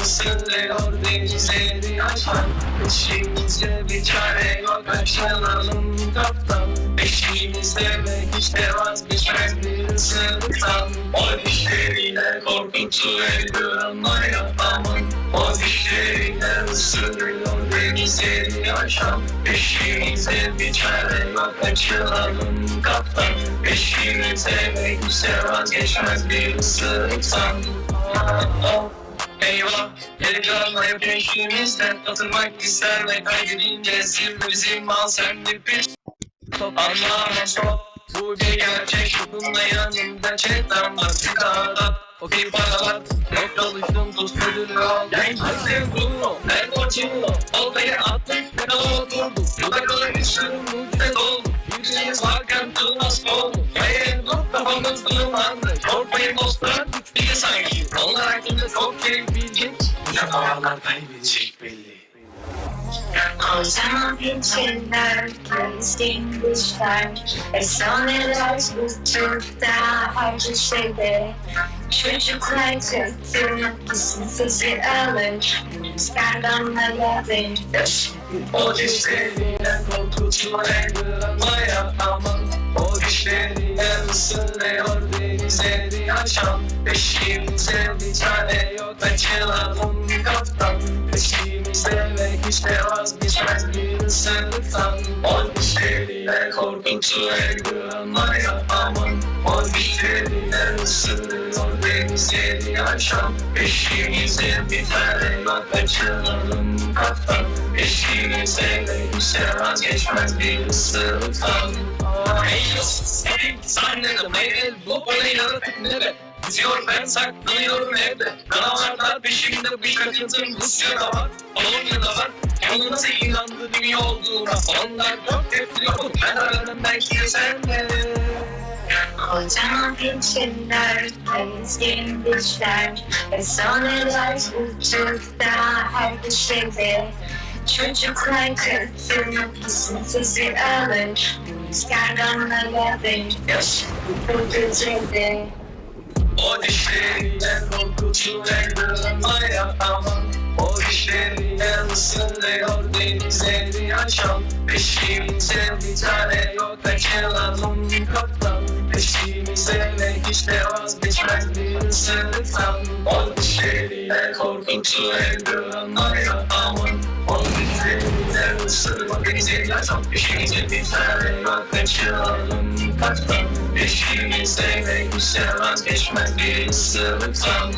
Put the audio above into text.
ısınıyor denizleri aşan Peşimizde bir çare yok açılalım kaptan Peşimizde ve hiç de vazgeçmez bir ıslıktan O dişleriyle korkutu eldivenmaya aman O dişleriyle ısınıyor denizleri aşan Peşimizde bir çare yok açılalım kaptan Peşimizde ve hiç de vazgeçmez bir ıslıktan Eyvah, heyecanla peşimizde Atılmak ister ve kaybedince bizim mal sen bir Anlamaz o Bu bir gerçek Bunda yanımda çetem var Sigara. Okey paralar Yok çalıştım tuz ol Gel hadi bunu Ben koçino Oltaya attım Ne oturdum bir sürü mucize doldu Yüzünüz varken tılmaz oldu Hayır dur kafamız dumandı Korkmayın dostlar güç bize sanki Onlar hakkında çok bildik Uçak havalar kaybedecek belli Kocaman pinçeler, distinguishler Efsaneler uçukta her köşede Çocuklar çaktırmak için sesi alır Rüzgardan alevler O dişleriyle korkutuyor eldivenmaya aman O dişleriyle ısınıyor aşan Peşimizde bir tane yok. Açılalım kaptan. Peşimizde ve hiç de vazgeçmez bir ıslıktan O dişleriyle korkutuyor eldivenmaya aman O dişleriyle ısınıyor denizleri aşan Peşimizde bir tane yok. Açılalım kaptan. Peşimizde ve hiç de vazgeçmez bir ıslıktan Hey sahnede meyvel bu bana yaratık nere Diziyor ben saklanıyorum evde. Kanallarda peşimde takıntım Rusya'da var. Polonya'da var. Onu nasıl inandı dünya olduğuna. Onlar çok tepkiliyor Ben aradım belki de sen de. Kocaman pinçeler, distinguishler Efsaneler uçukta her köşede. Çocuklar çaktırmak için sesi alır Rüzgardan alevler Bu gecede O dişleriyle korkutu eldivenmaya aman O dişleriyle ısınıyor denizleri aşan Peşimizde bir tane yok açılalım kaptan Peşimizde ve hiç de vazgeçmez bir ıslıktan O dişleriyle korkutu eldivenmaya aman O dişleriyle ısınıyor denizleri aşan Peşimizde bir tane yok açılalım kaptan Peşimizde ve hiç de vazgeçmez bir ıslıktan